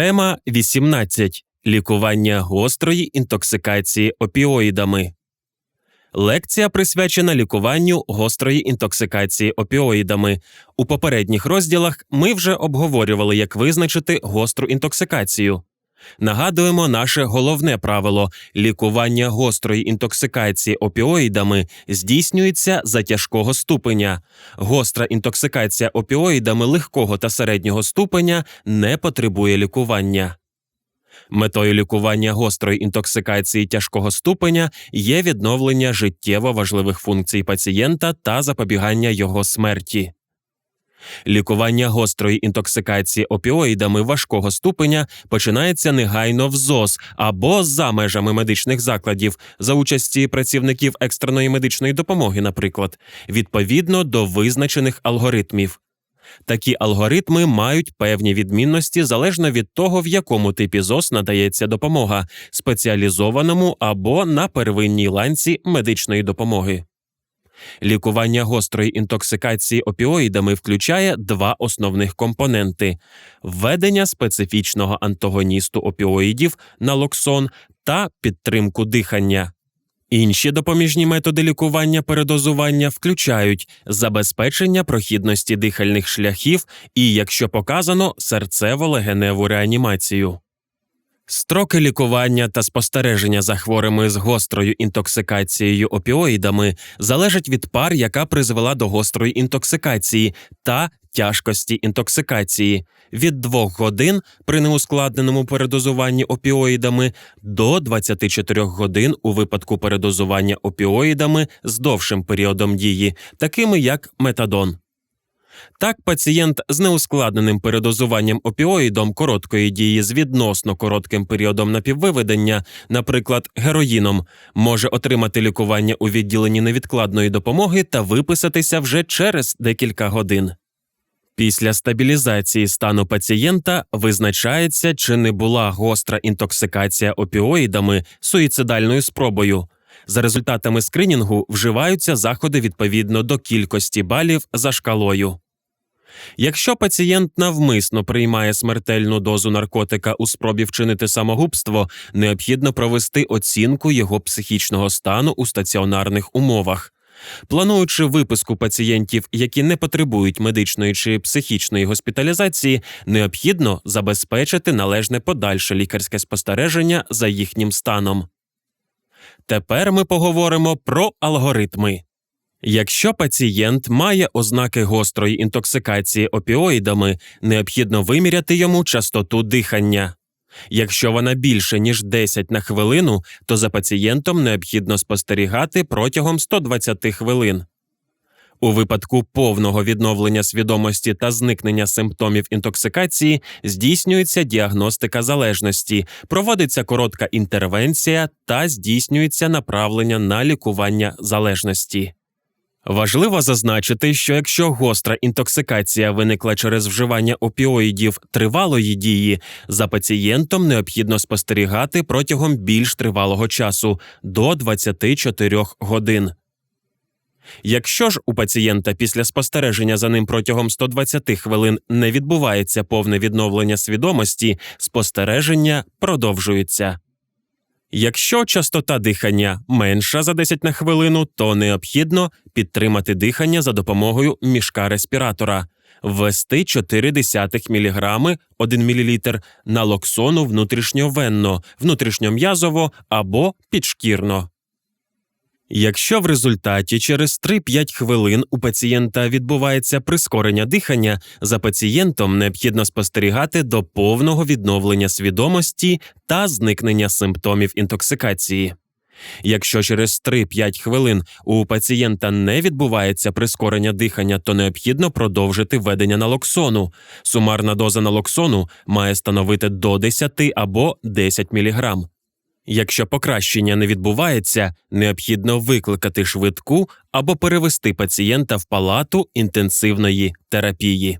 Тема 18. Лікування гострої інтоксикації опіоїдами. Лекція присвячена лікуванню гострої інтоксикації опіоїдами. У попередніх розділах ми вже обговорювали, як визначити гостру інтоксикацію. Нагадуємо наше головне правило: лікування гострої інтоксикації опіоїдами здійснюється за тяжкого ступеня. Гостра інтоксикація опіоїдами легкого та середнього ступеня не потребує лікування. Метою лікування гострої інтоксикації тяжкого ступеня є відновлення життєво важливих функцій пацієнта та запобігання його смерті. Лікування гострої інтоксикації опіоїдами важкого ступеня починається негайно в ЗОЗ або за межами медичних закладів за участі працівників екстреної медичної допомоги, наприклад, відповідно до визначених алгоритмів. Такі алгоритми мають певні відмінності залежно від того, в якому типі ЗОС надається допомога спеціалізованому або на первинній ланці медичної допомоги. Лікування гострої інтоксикації опіоїдами включає два основних компоненти: введення специфічного антагоністу опіоїдів налоксон та підтримку дихання. Інші допоміжні методи лікування передозування включають забезпечення прохідності дихальних шляхів і, якщо показано, серцево-легеневу реанімацію. Строки лікування та спостереження за хворими з гострою інтоксикацією опіоїдами залежать від пар, яка призвела до гострої інтоксикації та тяжкості інтоксикації від 2 годин при неускладненому передозуванні опіоїдами до 24 годин у випадку передозування опіоїдами з довшим періодом дії, такими як метадон. Так, пацієнт з неускладненим передозуванням опіоїдом короткої дії з відносно коротким періодом напіввиведення, наприклад, героїном, може отримати лікування у відділенні невідкладної допомоги та виписатися вже через декілька годин. Після стабілізації стану пацієнта визначається, чи не була гостра інтоксикація опіоїдами суїцидальною спробою. За результатами скринінгу вживаються заходи відповідно до кількості балів за шкалою. Якщо пацієнт навмисно приймає смертельну дозу наркотика у спробі вчинити самогубство, необхідно провести оцінку його психічного стану у стаціонарних умовах. Плануючи виписку пацієнтів, які не потребують медичної чи психічної госпіталізації, необхідно забезпечити належне подальше лікарське спостереження за їхнім станом. Тепер ми поговоримо про алгоритми. Якщо пацієнт має ознаки гострої інтоксикації опіоїдами, необхідно виміряти йому частоту дихання. Якщо вона більше ніж 10 на хвилину, то за пацієнтом необхідно спостерігати протягом 120 хвилин. У випадку повного відновлення свідомості та зникнення симптомів інтоксикації здійснюється діагностика залежності, проводиться коротка інтервенція та здійснюється направлення на лікування залежності. Важливо зазначити, що якщо гостра інтоксикація виникла через вживання опіоїдів тривалої дії, за пацієнтом необхідно спостерігати протягом більш тривалого часу до 24 годин. Якщо ж у пацієнта після спостереження за ним протягом 120 хвилин не відбувається повне відновлення свідомості, спостереження продовжується. Якщо частота дихання менша за 10 на хвилину, то необхідно підтримати дихання за допомогою мішка респіратора, ввести 0,4 мг 1 мл налоксону внутрішньовенно, внутрішньом'язово або підшкірно. Якщо в результаті через 3-5 хвилин у пацієнта відбувається прискорення дихання, за пацієнтом необхідно спостерігати до повного відновлення свідомості та зникнення симптомів інтоксикації. Якщо через 3-5 хвилин у пацієнта не відбувається прискорення дихання, то необхідно продовжити введення налоксону. Сумарна доза налоксону має становити до 10 або 10 мг. Якщо покращення не відбувається, необхідно викликати швидку або перевести пацієнта в палату інтенсивної терапії.